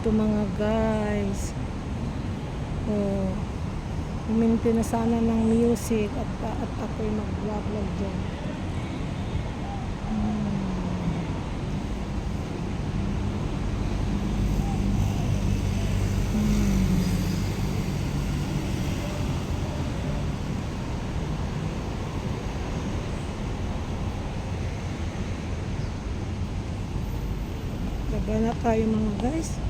dito mga guys. Oh. Uminti na sana ng music at, at ako'y mag-vlog dyan. Hmm. Hmm. Tayo mga guys.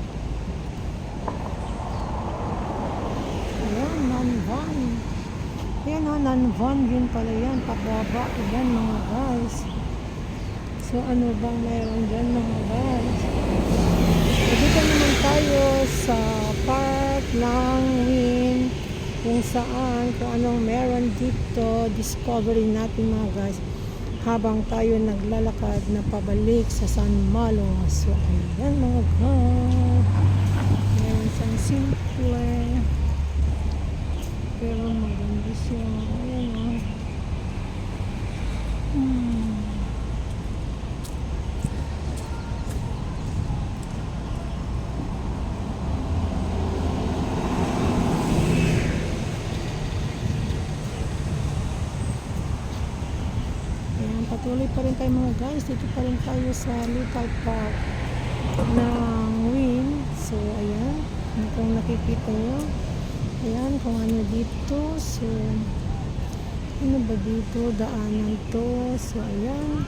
Ayan, non-van. Ayan o, non-van din pala yan. Pababa. Ayan mga guys. So ano bang meron dyan mga guys? So, dito naman tayo sa park ng Win kung saan, kung anong meron dito, discovery natin mga guys habang tayo naglalakad na pabalik sa San Malo. So, ayan mga guys. Meron siyang simple. Pero maganda siya. Ayan o. Hmm. Ayan, patuloy pa rin tayo mga guys. Dito pa rin tayo sa Little Park ng Win. So, ayan. Kung nakikita nyo. Ayan, kung ano dito. So, ano ba dito? Daanan to. So, ayan.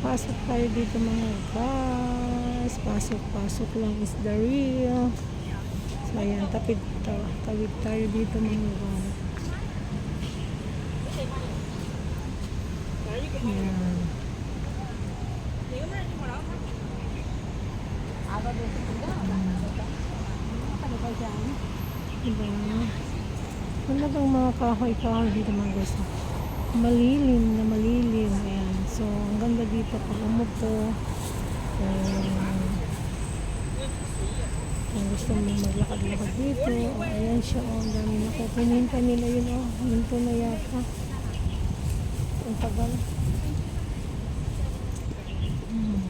Pasok tayo dito mga guys. Pasok, pasok lang is the real. So, ayan. Tapid, ta tawid tayo dito mga guys. Ayan. Diba? Wala bang mga kahoy-kahoy dito mga guys. Malilim na malilim. Ayan. So, ang ganda dito pag umupo. Um, kung gusto mo maglakad-lakad dito. O, ayan siya. O, ang dami na ko. Pininta nila yun. O, minto na yata. Ang tagal. Hmm.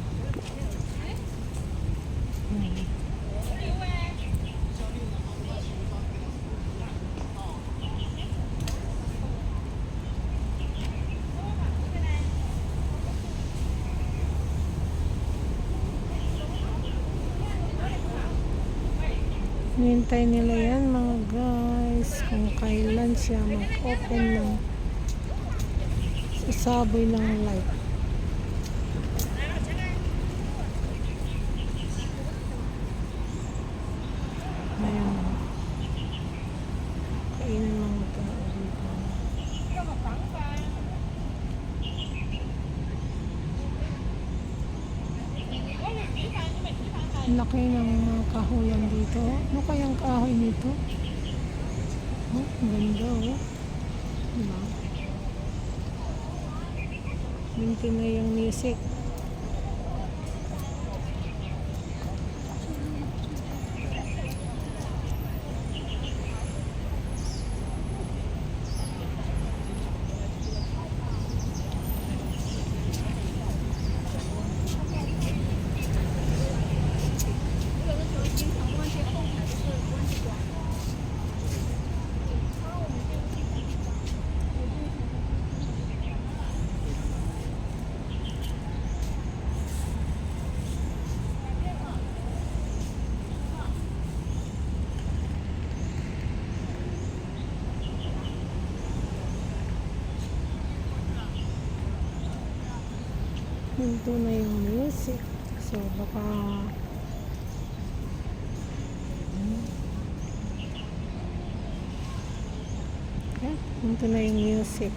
Hmm. Nintay nila yan mga guys kung kailan siya mag-open ng sasaboy ng light. Ayan. Kainan mga tao dito. Laki ng mga kahoyan dito. Ano kayang kahoy nito? Oh, ang ganda oh. Diba? Minti na yung music. Minto na yung music. So, baka... Hmm. Okay, minto na yung music.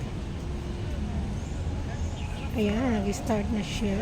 Ayan, nag-start na siya.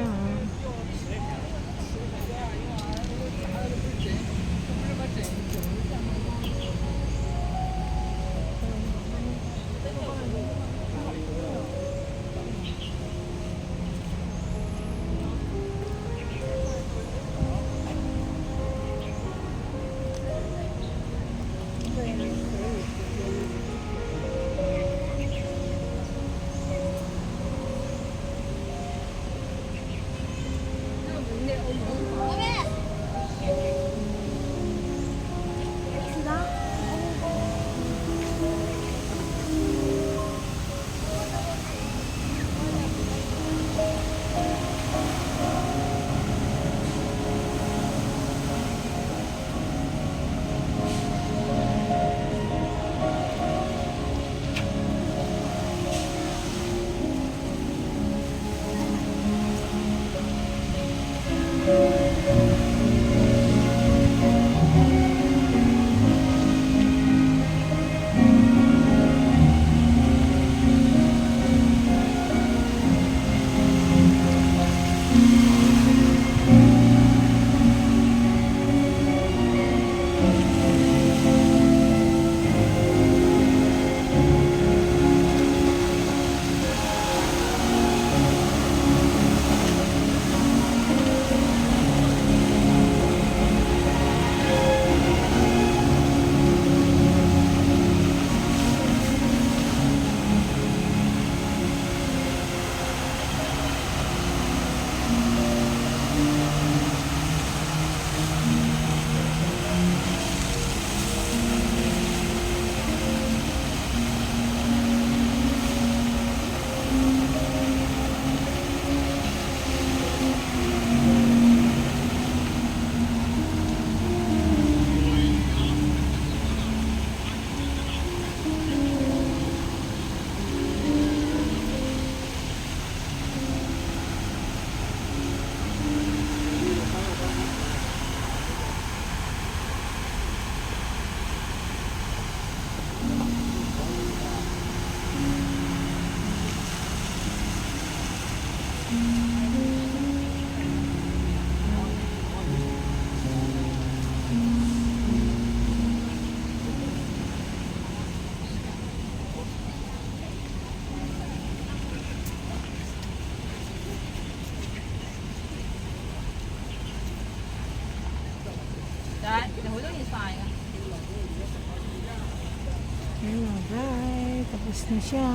Tapos na siya.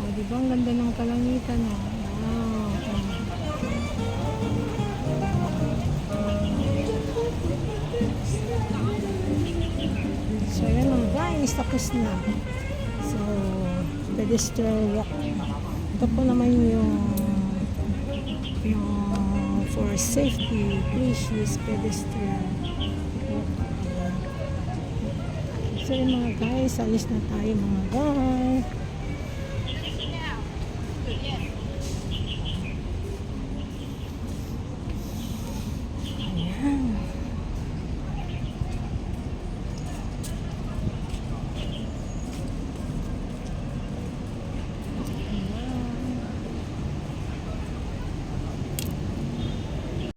O, di ba ang ganda ng kalangitan mo? Wow. So, ayan na guys, tapos na. So, pedestrian walk. Ito po naman yung yung for safety, please use pedestrian walk. So yun mga guys, alis na tayo mga guys.